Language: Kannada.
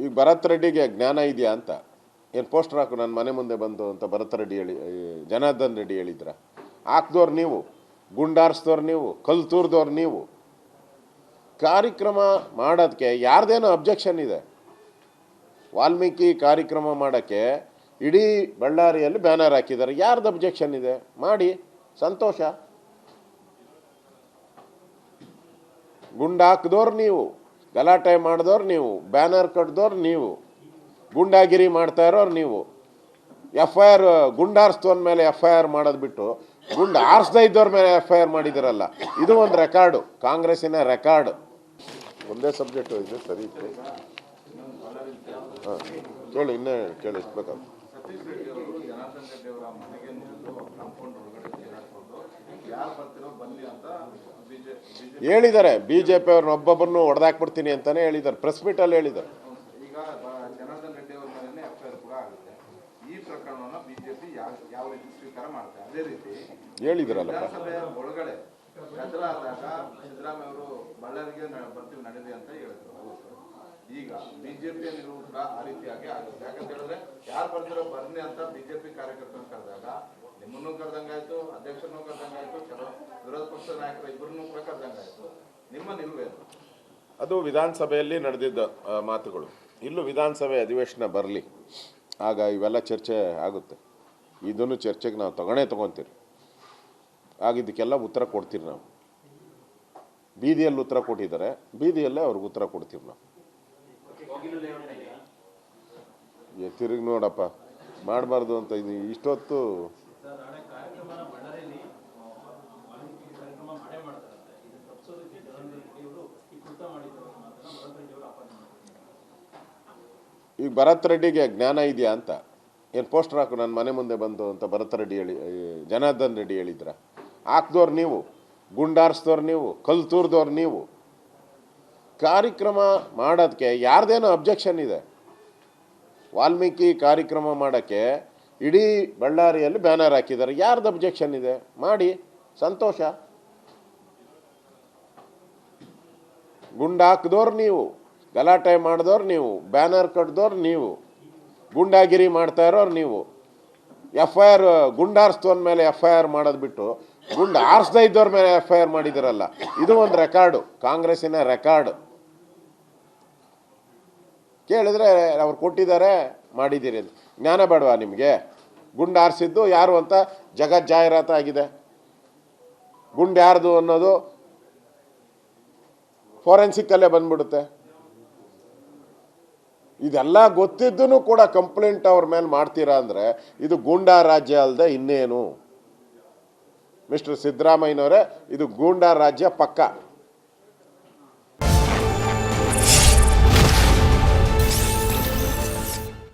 ಈಗ ಭರತ್ ರೆಡ್ಡಿಗೆ ಜ್ಞಾನ ಇದೆಯಾ ಅಂತ? ಏನು ಪೋಸ್ಟರ್ ಹಾಕು ನನ್ನ ಮನೆ ಮುಂದೆ ಬಂದು ಅಂತ ಭರತ್ ರೆಡ್ಡಿ ಹೇಳಿ ಜನಾರ್ದನ್ ರೆಡ್ಡಿ ಹೇಳಿದ್ರ? ಹಾಕ್ದವ್ರು ನೀವು ಗುಂಡಾರ್ಸ್ದವ್ರು ನೀವು ಕಲ್ತೂರ್ದವ್ರು ನೀವು. ಕಾರ್ಯಕ್ರಮ ಮಾಡೋದಕ್ಕೆ ಯಾರ್ದೇನೋ ಅಬ್ಜೆಕ್ಷನ್ ಇದೆ. ವಾಲ್ಮೀಕಿ ಕಾರ್ಯಕ್ರಮ ಮಾಡೋಕ್ಕೆ ಇಡೀ ಬಳ್ಳಾರಿಯಲ್ಲಿ ಬ್ಯಾನರ್ ಹಾಕಿದ್ದಾರೆ. ಯಾರ್ದು ಅಬ್ಜೆಕ್ಷನ್ ಇದೆ? ಮಾಡಿ. ಸಂತೋಷ. ಗುಂಡಾಕ್ದವ್ರು ನೀವು. ಗಲಾಟೆ ಮಾಡಿದವ್ರು ನೀವು, ಬ್ಯಾನರ್ ಕಟ್ಟಿದವ್ರು ನೀವು, ಗುಂಡಾಗಿರಿ ಮಾಡ್ತಾ ಇರೋರು ನೀವು. ಎಫ್ ಐ ಆರ್ ಗುಂಡಾರಿಸ್ತವನ ಮೇಲೆ ಎಫ್ ಐ ಆರ್ ಮಾಡೋದು ಬಿಟ್ಟು ಗುಂಡು ಆರಿಸ್ದೇ ಇದ್ದವ್ರ ಮೇಲೆ ಎಫ್ ಐ ಆರ್ ಮಾಡಿದಿರಲ್ಲ. ಇದು ಒಂದು ರೆಕಾರ್ಡು, ಕಾಂಗ್ರೆಸ್ಸಿನ ರೆಕಾರ್ಡ್. ಒಂದೇ ಸಬ್ಜೆಕ್ಟು ಇದೆ, ಸರಿ ಇತ್ತು. ಹಾಂ, ಕೇಳಿ, ಇನ್ನೇ ಕೇಳಿ ಹೇಳಿದ್ದಾರೆ. ಬಿ ಜೆ ಪಿ ಅವ್ರನ್ನ ಒಬ್ಬೊಬ್ಬರನ್ನು ಹೊಡೆದಾಕ್ಬಿಡ್ತೀನಿ ಅಂತಾನೆ ಹೇಳಿದ್ದಾರೆ. ಪ್ರೆಸ್ ಮೀಟಲ್ಲಿ ಹೇಳಿದ್ದಾರೆ. ಈಗ ಬ- ಜನಾರ್ದನ್ ರೆಡ್ಡಿ ಅವರ ಮೇಲೆ ಎಫ್ ಐ ಆರ್ ಕೂಡ ಆಗುತ್ತೆ. ಈ ಪ್ರಕರಣವನ್ನ ಬಿಜೆಪಿ ಯಾವ ಯಾವ ರೀತಿ ಸ್ವೀಕಾರ ಮಾಡುತ್ತೆ? ಅದೇ ರೀತಿ ಹೇಳಿದ್ರಲ್ಲಪ್ಪ ವಿಧಾನಸಭೆಯ ಒಳಗಡೆ ಗದ್ದಲ ಆದಾಗ ಸಿದ್ದರಾಮಯ್ಯ ಅವರು ಬಳ್ಳಾರಿಗೆ ನ- ಬರ್ತೀವಿ ನಡೆದಿ ಅಂತ ಹೇಳಿದ್ರು. ಈಗ ಕೂಡ ಆ ರೀತಿಯಾಗಿ ಆಗುತ್ತೆ. ಯಾಕಂತ ಹೇಳಿದ್ರೆ ಯಾರು ಬರ್ತಿರೋ ಬರ್ನಿ ಅಂತ ಬಿಜೆಪಿ ಕಾರ್ಯಕರ್ತರು ಕರೆದಾಗ ನಿಮ್ಮನ್ನು ಕರೆದಂಗಾಯ್ತು ಅಧ್ಯಕ್ಷರನ್ನು ಕರೆದಂಗಾಯ್ತು ಕೆಲವು ಅದು ವಿಧಾನಸಭೆಯಲ್ಲಿ ನಡೆದಿದ್ದ ಮಾತುಗಳು. ಇಲ್ಲೂ ವಿಧಾನಸಭೆ ಅಧಿವೇಶನ ಬರಲಿ. ಆಗ ಇವೆಲ್ಲ ಚರ್ಚೆ ಆಗುತ್ತೆ. ಇದನ್ನು ಚರ್ಚೆಗೆ ನಾವು ತಗೊಳೇ ತೊಗೊತೀರಿ. ಆಗ ಇದಕ್ಕೆಲ್ಲ ಉತ್ತರ ಕೊಡ್ತೀರಿ ನಾವು. ಬೀದಿಯಲ್ಲಿ ಉತ್ತರ ಕೊಟ್ಟಿದ್ದಾರೆ. ಬೀದಿಯಲ್ಲೇ ಅವ್ರಿಗೆ ಉತ್ತರ ಕೊಡ್ತೀವಿ ನಾವು. ತಿರುಗಿ ನೋಡಪ್ಪ. ಮಾಡಬಾರ್ದು ಅಂತ ಇದು ಇಷ್ಟೊತ್ತು ಸರ್ ನಾಳೆ ಕಾರ್ಯಕ್ರಮನ ಬಳ್ಳಾರಿಯಲ್ಲಿ ವಾಲ್ಮೀಕಿ ಕಾರ್ಯಕ್ರಮ ಮಾಡೇ ಮಾಡ್ತಾರಂತೆ ಇದು ತಪ್ಪಿಸೋದಕ್ಕೆ ಜನಾರ್ದನ್ ರೆಡ್ಡಿ ಅವರು ಈ ಕೃತ ಮಾಡಿದ್ದಾರೆ ಮಾತನ್ನ ಭರತ್ ರೆಡ್ಡಿ ಅವರು ಆಪಾದನೆ ಮಾಡಿದ್ದಾರೆ ಈಗ ಭರತ್ ರೆಡ್ಡಿಗೆ ಜ್ಞಾನ ಇದೆಯಾ ಅಂತ? ಏನು ಪೋಸ್ಟರ್ ಹಾಕು ನನ್ನ ಮನೆ ಮುಂದೆ ಬಂದು ಅಂತ ಭರತ್ ರೆಡ್ಡಿ ಹೇಳಿ ಜನಾರ್ದನ್ ರೆಡ್ಡಿ ಹೇಳಿದ್ರ? ಹಾಕ್ದವ್ರು ನೀವು ಗುಂಡಾರಿಸ್ದವ್ರು ನೀವು ಕಲ್ತೂರ್ದವ್ರು ನೀವು. ಕಾರ್ಯಕ್ರಮ ಮಾಡೋದಕ್ಕೆ ಯಾರ್ದೇನೋ ಅಬ್ಜೆಕ್ಷನ್ ಇದೆ. ವಾಲ್ಮೀಕಿ ಕಾರ್ಯಕ್ರಮ ಮಾಡೋಕ್ಕೆ ಇಡೀ ಬಳ್ಳಾರಿಯಲ್ಲಿ ಬ್ಯಾನರ್ ಹಾಕಿದ್ದಾರೆ. ಯಾರ್ದು ಅಬ್ಜೆಕ್ಷನ್ ಇದೆ? ಮಾಡಿ. ಸಂತೋಷ. ಗುಂಡಾಕ್ದವ್ರು ನೀವು. ಗಲಾಟೆ ಮಾಡಿದವ್ರು ನೀವು, ಬ್ಯಾನರ್ ಕಟ್ಟಿದವ್ರು ನೀವು, ಗುಂಡಾಗಿರಿ ಮಾಡ್ತಾ ಇರೋರು ನೀವು. ಎಫ್ ಐ ಆರ್ ಗುಂಡಾರಿಸ್ತವನ ಮೇಲೆ ಎಫ್ ಐ ಆರ್ ಮಾಡೋದು ಬಿಟ್ಟು ಗುಂಡು ಆರಿಸ್ದೇ ಇದ್ದವ್ರ ಮೇಲೆ ಎಫ್ ಐ ಆರ್ ಮಾಡಿದಿರಲ್ಲ, ಇದು ಒಂದು ರೆಕಾರ್ಡು, ಕಾಂಗ್ರೆಸ್ಸಿನ ರೆಕಾರ್ಡ್. ಕೇಳಿದ್ರೆ ಅವ್ರು ಕೊಟ್ಟಿದ್ದಾರೆ, ಮಾಡಿದ್ದೀರಿ ಜ್ಞಾನ ಬೇಡವಾ ನಿಮಗೆ? ಗುಂಡು ಆರಿಸಿದ್ದು ಯಾರು ಅಂತ ಜಗತ್ ಜಾಹೀರಾತು ಆಗಿದೆ. ಗುಂಡು ಯಾರ್ದು ಅನ್ನೋದು ಫೋರೆನ್ಸಿಕ್ಕಲ್ಲೇ ಬಂದ್ಬಿಡುತ್ತೆ. ಇದೆಲ್ಲ ಗೊತ್ತಿದ್ದೂ ಕೂಡ ಕಂಪ್ಲೇಂಟ್ ಅವ್ರ ಮೇಲೆ ಮಾಡ್ತೀರಾ ಅಂದರೆ ಇದು ಗೂಂಡಾ ರಾಜ್ಯ ಅಲ್ಲದೆ ಇನ್ನೇನು? ಮಿಸ್ಟರ್ ಸಿದ್ದರಾಮಯ್ಯನವರೇ, ಇದು ಗೂಂಡಾ ರಾಜ್ಯ ಪಕ್ಕ.